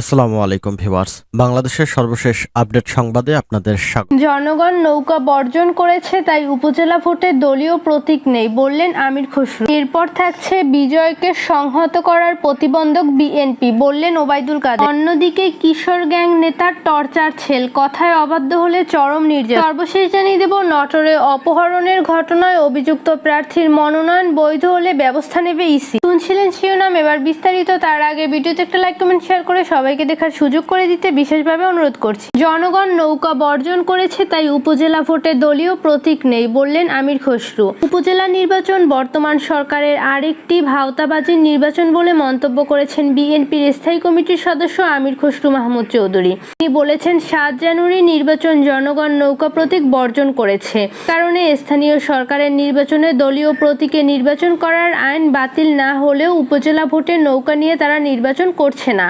আসসালামু আলাইকুম ভিউয়ার্স। বাংলাদেশের সর্বশেষ আপডেট সংবাদে আপনাদের স্বাগত। জনগণ নৌকা বর্জন করেছে, তাই উপজেলা ভোটে দলীয় প্রতীক নেই বললেন আমির খসরু। এরপর থাকছে বিজয়কে সংহত করার প্রতিবন্ধক বিএনপি, বললেন ওবায়দুল কাদের। অন্যদিকে কিশোর গ্যাং নেতার টর্চার ছেল, কথায় অবাধ্য হলে চরম নির্যাতন। সর্বশেষ জানিয়ে দেব, নটরে অপহরণের ঘটনায় অভিযুক্ত প্রার্থীর মনোনয়ন বৈধ হলে ব্যবস্থা নেবে ইসি। শুনছিলেন শিরোনাম, এবার বিস্তারিত। তার আগে ভিডিওতে একটা লাইক কমেন্ট শেয়ার করে সবাইকে দেখার সুযোগ করে দিতে বিশেষভাবে অনুরোধ করছি। জনগণ নৌকা বর্জন করেছে, তাই উপজেলা ভোটে দলীয় প্রতীক নেই বললেন আমির খসরু। উপজেলা নির্বাচন বর্তমান সরকারের আরেকটি ভাওতাবাজির নির্বাচন বলে মন্তব্য করেছেন বিএনপির স্থায়ী কমিটির সদস্য আমির খসরু মাহমুদ চৌধুরী। তিনি বলেছেন, সাত জানুয়ারি নির্বাচন জনগণ নৌকা প্রতীক বর্জন করেছে। কারণে স্থানীয় সরকারের নির্বাচনে দলীয় প্রতীকে নির্বাচন করার আইন বাতিল না হলেও উপজেলা ভোটে নৌকা নিয়ে তারা নির্বাচন করছে না।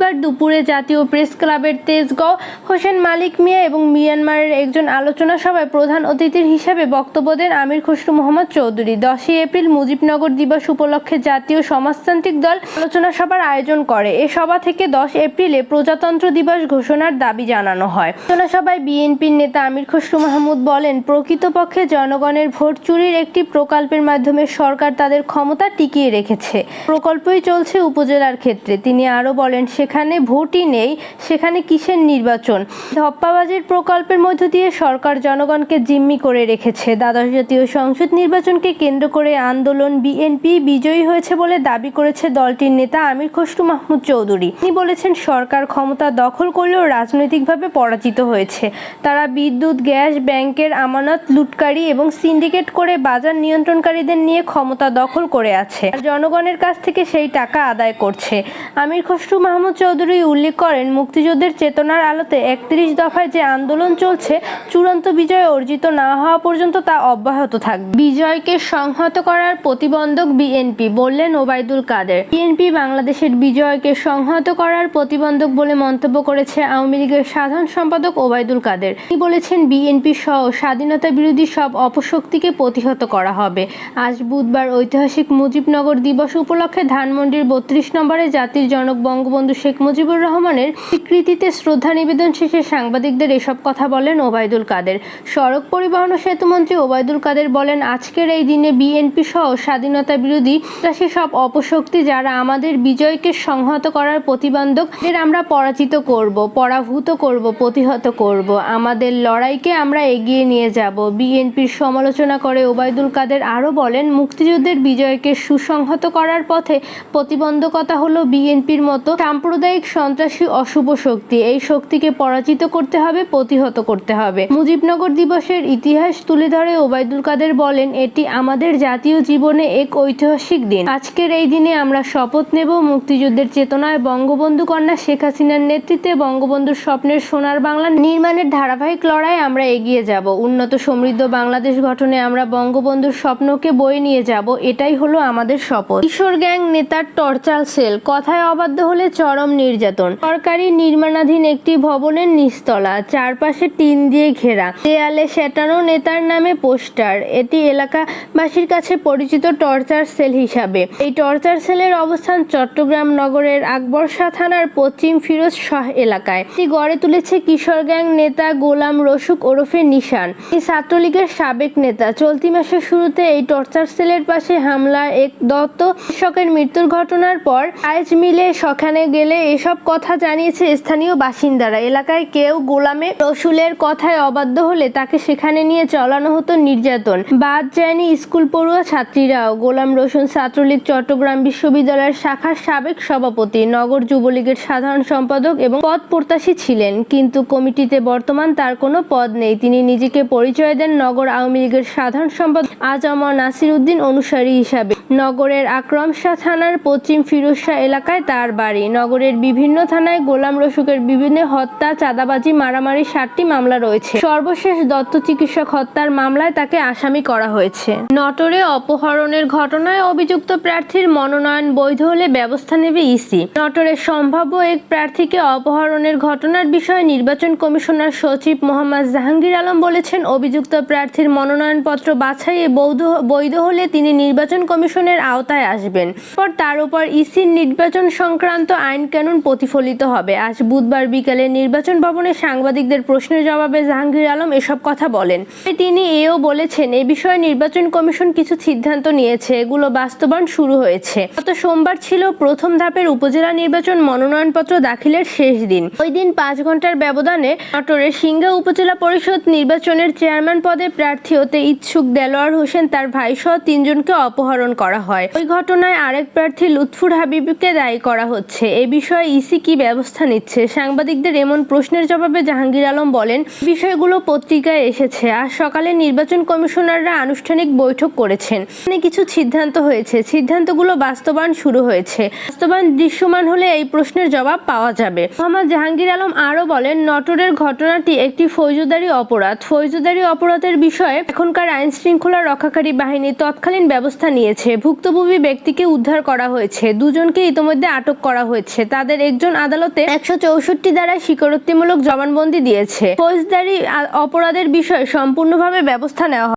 বুধবার দুপুরে জাতীয় প্রেস ক্লাবের তেজগাঁও হোসেন মালিক মিয়া এবং মিয়ানমারের একজন আলোচনা সভায় প্রধান অতিথির হিসেবে বক্তব্য দেন আমির খসরু মোহাম্মদ চৌধুরী। দশই এপ্রিল মুজিবনগর দিবস উপলক্ষে জাতীয় সমাজতান্ত্রিক দল আলোচনা সভার আয়োজন করে। এ সভা থেকে দশ এপ্রিলে প্রজাতন্ত্র দিবস ঘোষণার দাবি জানানো হয়। আলোচনা সভায় বিএনপির নেতা আমির খসরু মাহমুদ বলেন, প্রকৃতপক্ষে জনগণের ভোট চুরির একটি প্রকল্পের মাধ্যমে সরকার তাদের ক্ষমতা টিকিয়ে রেখেছে। প্রকল্পই চলছে উপজেলার ক্ষেত্রে। তিনি আরও বলেন সেখানে ভোটই নেই, সেখানে কিসের নির্বাচন? ধপ্পাবাজির প্রকল্পের মধ্য দিয়ে সরকার জনগণকে জিম্মি করে রেখেছে। দ্বাদশ জাতীয় সংসদ নির্বাচনকে কেন্দ্র করে আন্দোলন বিএনপি বিজয়ী হয়েছে বলে দাবি করেছে দলটির নেতা আমির খসরু মাহমুদ চৌধুরী। তিনি বলেছেন, সরকার ক্ষমতা দখল করলেও রাজনৈতিকভাবে পরাজিত হয়েছে। তারা বিদ্যুৎ, গ্যাস, ব্যাংকের আমানত, লুটকারী এবং সিন্ডিকেট করে বাজার নিয়ন্ত্রণকারীদের নিয়ে ক্ষমতা দখল করে আছে। জনগণের কাছ থেকে সেই টাকা আদায় করছে। আমির খসরু মাহমুদ চৌধুরী উল্লেখ করেন মুক্তিযুদ্ধের চেতনার আলোতে একত্রিশ দফায় যে আন্দোলন চলছে চূড়ান্ত বিজয় অর্জিত না হওয়া পর্যন্ত তা অব্যাহত থাকবে। বিজয়কে সংহত করার প্রতিবন্ধক বিএনপি বললেন ওবায়দুল কাদের। বিএনপি বাংলাদেশের বিজয়কে সংহত করার প্রতিবন্ধক বলে মন্তব্য করেছে আওয়ামী লীগের সাধারণ সম্পাদক ওবায়দুল কাদের। তিনি বলেছেন বিএনপি সহ স্বাধীনতা বিরোধী সব অপশক্তিকে প্রতিহত করা হবে। আজ বুধবার ঐতিহাসিক মুজিবনগর দিবস উপলক্ষে ধানমন্ডির বত্রিশ নম্বরে জাতির জনক বঙ্গবন্ধু শেখ মুজিবুর রহমানের স্বীকৃতিতে শ্রদ্ধা নিবেদন শেষে সাংবাদিকদের এসব কথা বলেন ওবায়দুল কাদের। সড়ক পরিবহন ও সেতুমন্ত্রী ওবায়দুল কাদের বলেন, আজকের এই দিনে বিএনপি সহ স্বাধীনতা বিরোধী সে সব অপশক্তি যারা আমাদের বিজয়কে সংহত করার প্রতিবন্ধক এর আমরা পরাজিত করব, পরাভূত করব, প্রতিহত করব। আমাদের লড়াইকে আমরা এগিয়ে নিয়ে যাব। বিএনপির সমালোচনা করে ওবায়দুল কাদের আরও বলেন, মুক্তিযুদ্ধের বিজয়কে সুসংহত করার পথে প্রতিবন্ধকতা হলো বিএনপির মতো সাম্প্রদায়িক সন্ত্রাসী অশুভ শক্তি। এই শক্তিকে পরাজিত করতে হবে, প্রতিহত করতে হবে। মুজিবনগর দিবসের ইতিহাস তুলে ধরে ওবায়দুল কাদের বলেন, এটি আমাদের জাতীয় জীবনে এক ঐতিহাসিক দিন। আজকের এই দিনে আমরা শপথ নেব মুক্তিযুদ্ধের চেতনায় বঙ্গবন্ধু কন্যা শেখ হাসিনার নেতৃত্বে বঙ্গবন্ধুর স্বপ্নের সোনার বাংলা নির্মাণের ধারাবাহিক লড়াই আমরা এগিয়ে যাব। উন্নত সমৃদ্ধ বাংলাদেশ গঠনে আমরা বঙ্গবন্ধুর স্বপ্নকে বয়ে নিয়ে যাব। এটাই হলো আমাদের শপথ। কিশোর গ্যাং নেতার টর্চার সেল। কথায় অবাধ্য হলে চরম নির্যাতন। সরকারি নির্মাণাধীন একটি ভবনের নিচতলা, চারপাশে টিন দিয়ে ঘেরা। দেয়ালে সেটানো নেতার নামে পোস্টার। এটি এলাকাবাসীর কাছে পরিচিত টর্চার সেল হিসাবে। এই টর্চার সেলের অবস্থান চট্টগ্রাম নগরের আকবরশাহ থানার পশ্চিম ফিরোজ শাহ এলাকায়। এটি গড়ে তুলেছে কিশোর গ্যাং নেতা গোলাম রসুক ওরফে নিশান। এই ছাত্রলীগের সাবেক নেতা। চলতি মাসের শুরুতে এই টর্চার সেলের পাশে হামলা এক দত্ত কৃষকের মৃত্যুর ঘটনার পর আইজ মিলে সেখানে গেলে এসব কথা জানিয়েছে স্থানীয় বাসিন্দারা। এলাকায় কেউ গোলামে রসুলের কথায় অবাধ্য হলে তাকে সেখানে নিয়ে চলানো হতো নির্যাতন। বাদ যায়নি স্কুল পড়ুয়া ছাত্রীরাও। গোলাম রসুন ছাত্রলীগ চট্টগ্রাম বিশ্ববিদ্যালয়ের শাখার সাবেক সভাপতি, নগর যুবলীগের সাধারণ সম্পাদক এবং পদ প্রত্যাশী ছিলেন। কিন্তু কমিটিতে বর্তমান তার কোনো পদ নেই। তিনি নিজেকে পরিচয় দেন নগর আওয়ামী লীগের সাধারণ সম্পাদক আজম নাসির উদ্দিন অনুসারী হিসাবে। নগরের আকরম শাহ থানার পশ্চিম ফিরোজ শাহ এলাকায় তার বাড়ি। নগরের বিভিন্ন থানায় গোলাম রসুকের বিভিন্ন হত্যা, চাঁদাবাজি, মারামারি সাতটি মামলা রয়েছে। সর্বশেষ দত্ত চিকিৎসক হত্যার মামলায় তাকে আসামি করা হয়েছে। নটরে অপহরণের ঘটনায় অভিযুক্ত প্রার্থীর মনোনয়ন বৈধ হলে ব্যবস্থা নেবে ইসি। নটরের সম্ভাব্য এক প্রার্থীকে অপহরণের ঘটনার বিষয়ে নির্বাচন কমিশনার সচিব মোহাম্মদ জাহাঙ্গীর আলম বলেছেন, অভিযুক্ত প্রার্থীর মনোনয়নপত্র বাছাইয়ে বৈধ বৈধ হলে তিনি নির্বাচন কমিশনের আওতায় আসবেন। পর তার উপর ইসির নির্বাচন সংক্রান্ত আইন কানুন প্রতিফলিত হবে। আজ বুধবার বিকেলে নির্বাচন ভবনে সাংবাদিকদের প্রশ্নের জবাবে জাহাঙ্গীর আলম এসব কথা বলেন। তিনি এও বলেছেন, এ বিষয়ে নির্বাচন কমিশন কিছু সিদ্ধান্ত নিয়েছে। এগুলো বাস্তবায়ন শুরু হয়েছে। গত সোমবার ছিল প্রথম ধাপের উপজেলা নির্বাচন মনোনয়নপত্র দাখিলের শেষ দিন। ওই দিন পাঁচ ঘণ্টার ব্যবধানে নাটোরের সিংগা উপজেলা পরিষদ নির্বাচনের চেয়ারম্যান পদে প্রার্থী হতে ইচ্ছুক দেলোয়ার হোসেন তার ভাইসহ তিনজনকে অপহরণ করা হয়। ওই ঘটনায় আরেক প্রার্থী লুৎফুর হাবিবকে দায়ী করা হচ্ছে। এ বিষয়ে ইসি কি ব্যবস্থা নিচ্ছে? সাংবাদিকদের এমন প্রশ্নের জবাবে জাহাঙ্গীর আলম বলেন বিষয়গুলো পত্রিকায় এসেছে। আজ সকালে নির্বাচন কমিশনাররা আনুষ্ঠানিক বৈঠক করেছেন। এখানে কিছু সিদ্ধান্ত হয়েছে। সিদ্ধান্তগুলো বাস্তবায়ন শুরু হয়েছে। বাস্তবায়ন দৃশ্যমান হলে এই প্রশ্নের জবাব পাওয়া যাবে। মোহাম্মদ জাহাঙ্গীর আলম আরও বলেন, নটরের ঘটনাটি একটি ফৌজদারি অপরাধ। ফৌজদারি অপরাধের বিষয়ে এখনকার আইন শৃঙ্খলা রক্ষাকারী বাহিনী তৎকালীন ব্যবস্থা নিয়েছে। ভুক্তভোগী ব্যক্তিকে উদ্ধার করা হয়েছে। দুজনকে ইতোমধ্যে আটক করা হয়েছে। তাদের একজন আদালতে একশো চৌষট্টি দ্বারা স্বীকারোক্তিমূলক জবানবন্দি দিয়েছে ফৌজদারি অপরাধের বিষয়ে সম্পূর্ণভাবে ব্যবস্থা নেওয়া।